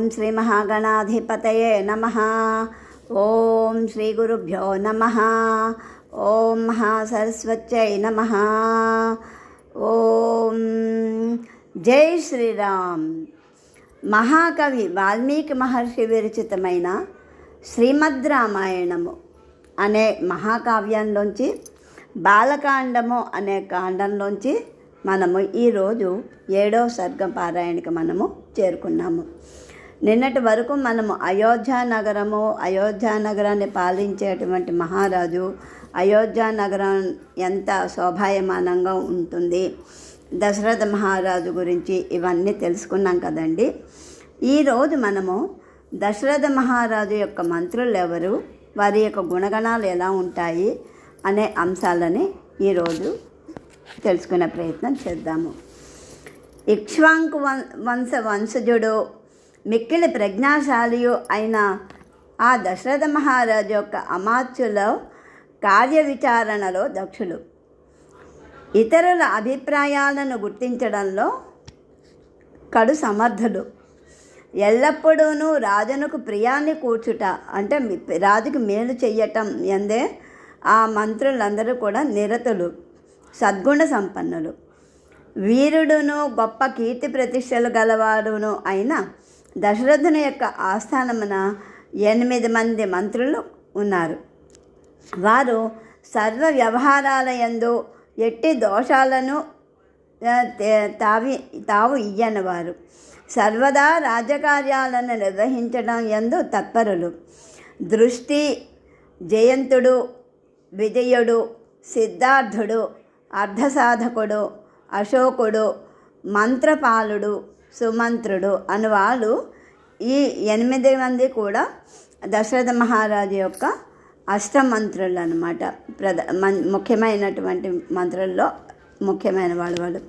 ఓం శ్రీ మహాగణాధిపతయే నమ. ఓం శ్రీ గురుభ్యో నమ. ఓం మహాసరస్వత్యై నమ. ఓం జై శ్రీరామ్. మహాకవి వాల్మీకి మహర్షి విరచితమైన శ్రీమద్ రామాయణము అనే మహాకావ్యంలోంచి బాలకాండము అనే కాండంలోంచి మనము ఈరోజు ఏడో సర్గం పారాయణకి మనము చేరుకున్నాము. నిన్నటి వరకు మనము అయోధ్య నగరము అయోధ్య నగరాన్ని పాలించేటువంటి మహారాజు అయోధ్య నగరం ఎంత శోభాయమానంగా ఉంటుంది దశరథ మహారాజు గురించి ఇవన్నీ తెలుసుకున్నాం కదండి. ఈరోజు మనము దశరథ మహారాజు యొక్క మంత్రులు ఎవరు వారి యొక్క గుణగణాలు ఎలా ఉంటాయి అనే అంశాలని ఈరోజు తెలుసుకునే ప్రయత్నం చేద్దాము. ఇక్ష్వాంకు వం వంశ వంశజుడు మిక్కిలి ప్రజ్ఞాశాలియు అయిన ఆ దశరథ మహారాజు యొక్క అమాత్యులో కార్య విచారణలో దక్షులు. ఇతరుల అభిప్రాయాలను గుర్తించడంలో కడు సమర్థుడు ఎల్లప్పుడూ రాజునకు ప్రియాన్ని కూర్చుట అంటే రాజుకు మేలు చెయ్యటం ఎందే ఆ మంత్రులందరూ కూడా నిరతులు సద్గుణ సంపన్నులు. వీరుడును గొప్ప కీర్తి ప్రతిష్టలు గలవాడును అయిన దశరథుని యొక్క ఆస్థానమున ఎనిమిది మంది మంత్రులు ఉన్నారు. వారు సర్వ వ్యవహారాల యందు ఎట్టి దోషాలను తావి తావు ఇయ్యని వారు. సర్వదా రాజకార్యాలను నిర్వహించడం ఎందు తత్పరులు. దృష్టి జయంతుడు విజయుడు సిద్ధార్థుడు అర్ధసాధకుడు అశోకుడు మంత్రపాలుడు సుమంత్రుడు అనువాళ్ళు ఈ ఎనిమిది మంది కూడా దశరథ మహారాజు యొక్క అష్టమంత్రులు అనమాట ప్రధ ముఖ్యమైనటువంటి మంత్రుల్లో ముఖ్యమైన వాళ్ళు వాళ్ళు.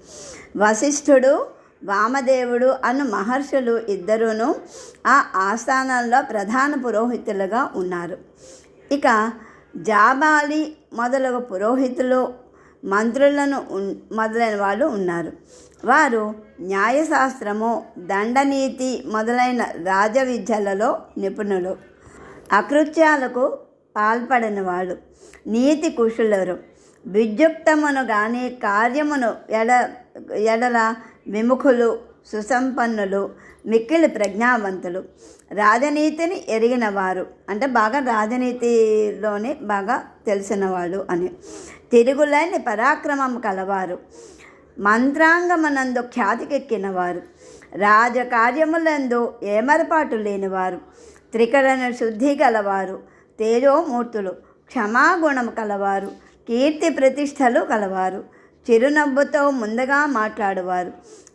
వశిష్ఠుడు వామదేవుడు అను మహర్షులు ఇద్దరును ఆ ఆస్థానంలో ప్రధాన పురోహితులుగా ఉన్నారు. ఇక జాబాలి మొదలగు పురోహితులు మంత్రులను మొదలైన వాళ్ళు ఉన్నారు. వారు న్యాయశాస్త్రము దండనీతి మొదలైన రాజ విద్యలలో నిపుణులు. అకృత్యాలకు పాల్పడని వాళ్ళు నీతి కుశులరు. విద్యుక్తమును కానీ కార్యమును ఎడ ఎడల విముఖులు సుసంపన్నులు మిక్కిలి ప్రజ్ఞావంతులు. రాజనీతిని ఎరిగిన వారు అంటే బాగా రాజనీతిలోనే బాగా తెలిసిన వాళ్ళు అని. తిరుగులేని పరాక్రమం కలవారు. మంత్రాంగమనందు ఖ్యాతికెక్కిన వారు రాజకార్యములందు ఏమరపాటు లేనివారు. త్రికరణ శుద్ధి గలవారు. తేజోమూర్తులు క్షమాగుణం కలవారు. కీర్తి ప్రతిష్టలు కలవారు. చిరునవ్వుతో ముందుగా మాట్లాడువారు.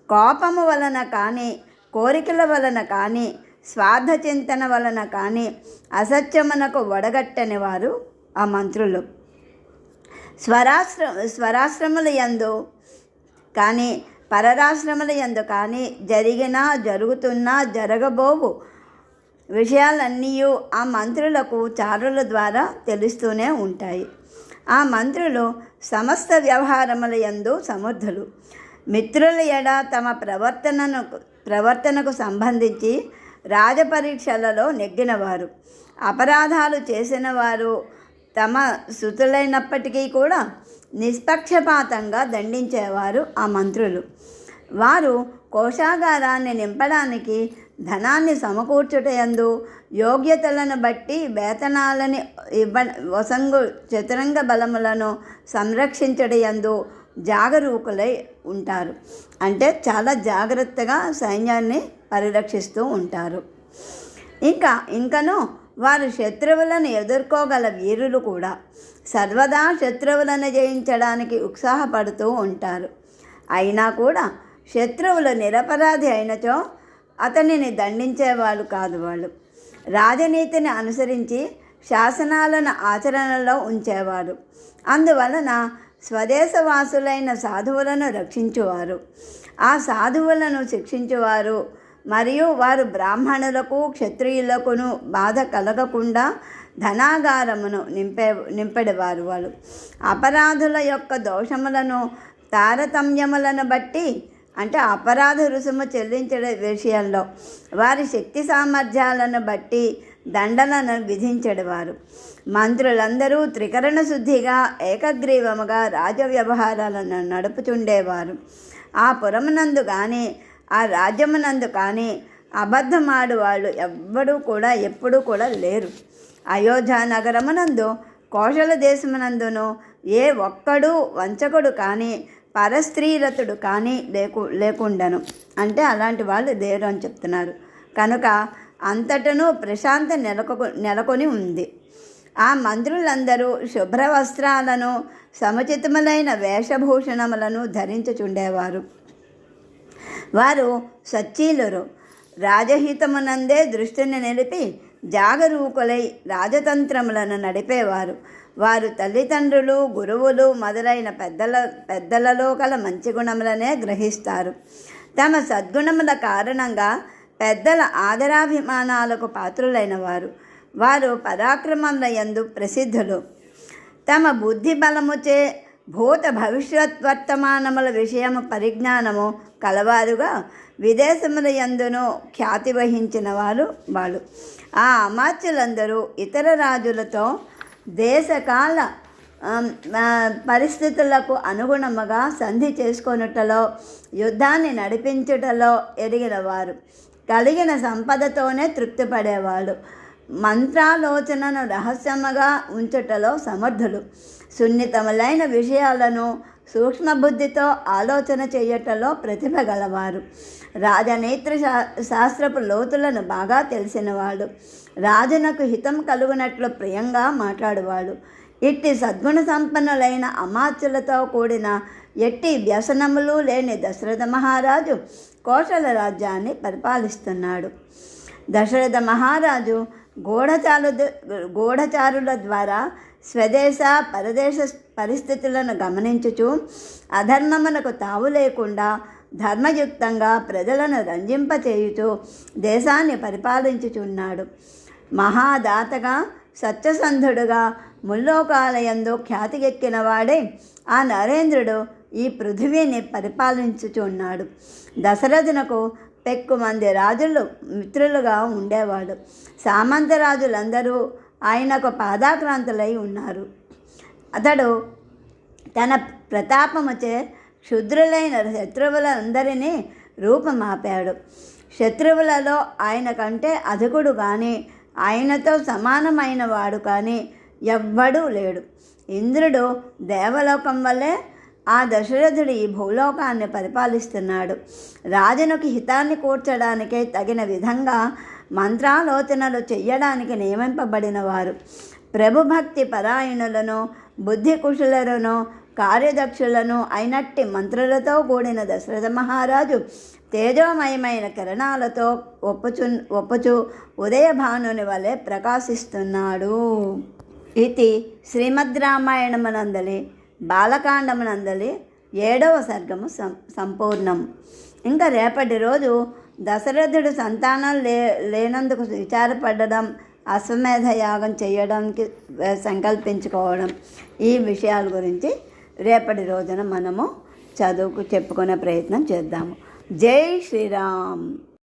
కోపము వలన కానీ కోరికల వలన కానీ స్వార్థ చింతన వలన కానీ అసత్యమునకు వడగట్టని వారు ఆ మంత్రులు. స్వరాశ్ర స్వరాశ్రముల యందు కానీ పరరాశ్రముల యందు కానీ జరిగినా జరుగుతున్నా జరగబోవు విషయాలన్నీ ఆ మంత్రులకు చారుల ద్వారా తెలుస్తూనే ఉంటాయి. ఆ మంత్రులు సమస్త వ్యవహారముల యందు సమర్థులు. మిత్రుల ఎడ తమ ప్రవర్తనను ప్రవర్తనకు సంబంధించి రాజపరీక్షలలో నెగ్గినవారు. అపరాధాలు చేసిన వారు తమ సుతులైనప్పటికీ కూడా నిష్పక్షపాతంగా దండించేవారు ఆ మంత్రులు. వారు కోశాగారాన్ని నింపడానికి ధనాన్ని సమకూర్చుటయందు యోగ్యతలను బట్టి వేతనాలని ఇవ్వ వసంగు చతురంగ బలములను సంరక్షించడయందు జాగరూకులై ఉంటారు. అంటే చాలా జాగ్రత్తగా సైన్యాన్ని పరిరక్షిస్తూ ఉంటారు. ఇంకా ఇంకను వారు శత్రువులను ఎదుర్కోగల వీరులు కూడా. సర్వదా శత్రువులను జయించడానికి ఉత్సాహపడుతూ ఉంటారు. అయినా కూడా శత్రువులు నిరపరాధి అయినచో అతనిని దండించేవాళ్ళు కాదు వాళ్ళు. రాజనీతిని అనుసరించి శాసనాలను ఆచరణలో ఉంచేవారు. అందువలన స్వదేశవాసులైన సాధువులను రక్షించువారు. ఆ సాధువులను శిక్షించువారు మరియు వారు బ్రాహ్మణులకు క్షత్రియులకును బాధ కలగకుండా ధనాగారమును నింపే నింపెడవారు వాళ్ళు. అపరాధుల యొక్క దోషములను తారతమ్యములను బట్టి అంటే అపరాధ రుసుము చెల్లించడం విషయంలో వారి శక్తి సామర్థ్యాలను బట్టి దండలను విధించడవారు. మంత్రులందరూ త్రికరణ శుద్ధిగా ఏకగ్రీవముగా రాజ వ్యవహారాలను నడుపుతుండేవారు ఆ పురమునందు కానీ ఆ రాజ్యమునందు కానీ అబద్ధమాడు వాళ్ళు ఎవ్వడూ కూడా ఎప్పుడూ కూడా లేరు. అయోధ్య నగరమునందు కోశల దేశమునందును ఏ ఒక్కడు వంచకుడు కానీ పరస్త్రీరతుడు కానీ లేకు లేకుండను. అంటే అలాంటి వాళ్ళు లేరు అని చెప్తున్నారు. కనుక అంతటను ప్రశాంత నెలకొ నెలకొని ఉంది. ఆ మంత్రులందరూ శుభ్ర వస్త్రాలను సముచితములైన వేషభూషణములను ధరించుచుండేవారు. వారు సచ్చీలురు. రాజహితమునందే దృష్టిని నిలిపి జాగరూకులై రాజతంత్రములను నడిపేవారు. వారు తల్లిదండ్రులు గురువులు మొదలైన పెద్దల పెద్దలలో గల మంచి గుణములనే గ్రహిస్తారు. తమ సద్గుణముల కారణంగా పెద్దల ఆదరాభిమానాలకు పాత్రులైన వారు వారు పరాక్రమముల యందు ప్రసిద్ధులు. తమ బుద్ధి బలముచే భూత భవిష్యత్ వర్తమానముల విషయము పరిజ్ఞానము కలవారుగా విదేశముల యందును ఖ్యాతి వహించిన వారు వాళ్ళు. ఆ అమాత్యులందరూ ఇతర రాజులతో దేశకాల పరిస్థితులకు అనుగుణముగా సంధి చేసుకొనుటలో యుద్ధాన్ని నడిపించుటలో ఎరిగిన వారు. కలిగిన సంపదతోనే తృప్తిపడేవాడు. మంత్రాలోచనను రహస్యముగా ఉంచుటలో సమర్థులు. సున్నితములైన విషయాలను సూక్ష్మబుద్ధితో ఆలోచన చేయటంలో ప్రతిభ గలవారు. రాజనేత్ర శా శాస్త్రపు లోతులను బాగా తెలిసినవాడు. రాజునకు హితం కలుగునట్లు ప్రియంగా మాట్లాడువాడు. ఇట్టి సద్గుణ సంపన్నులైన అమాత్యులతో కూడిన ఎట్టి వ్యసనములు లేని దశరథ మహారాజు కోశల రాజ్యాన్ని పరిపాలిస్తున్నాడు. దశరథ మహారాజు గూఢచారు గూఢచారుల ద్వారా స్వదేశ పరదేశ పరిస్థితులను గమనించుచు అధర్మమునకు తావు లేకుండా ధర్మయుక్తంగా ప్రజలను రంజింపచేయుచు దేశాన్ని పరిపాలించుచున్నాడు. మహాదాతగా సత్యసంధుడుగా ముల్లోకాలయందు ఖ్యాతికెక్కిన వాడే ఆ నరేంద్రుడు ఈ పృథివీని పరిపాలించుచున్నాడు. దశరథునకు పెక్కు మంది రాజులు మిత్రులుగా ఉండేవాడు. సామంత రాజులందరూ ఆయనకు పాదాక్రాంతులై ఉన్నారు. అతడు తన ప్రతాపముచే క్షుద్రులైన శత్రువులందరినీ రూపమాపాడు. శత్రువులలో ఆయన కంటే అధికుడు కానీ ఆయనతో సమానమైన వాడు కానీ ఎవ్వడూ లేడు. ఇంద్రుడు దేవలోకం వల్లే ఆ దశరథుడు ఈ భూలోకాన్ని పరిపాలిస్తున్నాడు. రాజునకు హితాన్ని కూర్చడానికే తగిన విధంగా మంత్రాలోచనలు చెయ్యడానికి నియమింపబడిన వారు ప్రభుభక్తి పరాయణులను బుద్ధి కుశలులను కార్యదక్షులను అయినట్టి మంత్రులతో కూడిన దశరథ మహారాజు తేజోమయమైన కిరణాలతో ఒప్పుచు ఒప్పుచు ఉదయభానుని వలె ప్రకాశిస్తున్నాడు. ఇది శ్రీమద్ రామాయణమునందలి. బాలకాండమునందలి ఏడవ సర్గము సం సంపూర్ణం. ఇంకా రేపటి రోజు దశరథుడు సంతానం లే లేనందుకు విచారపడడం అశ్వమేధ యాగం చేయడానికి సంకల్పించుకోవడం ఈ విషయాల గురించి రేపటి రోజున మనము చదువుకు చెప్పుకునే ప్రయత్నం చేద్దాము. జై శ్రీరామ్!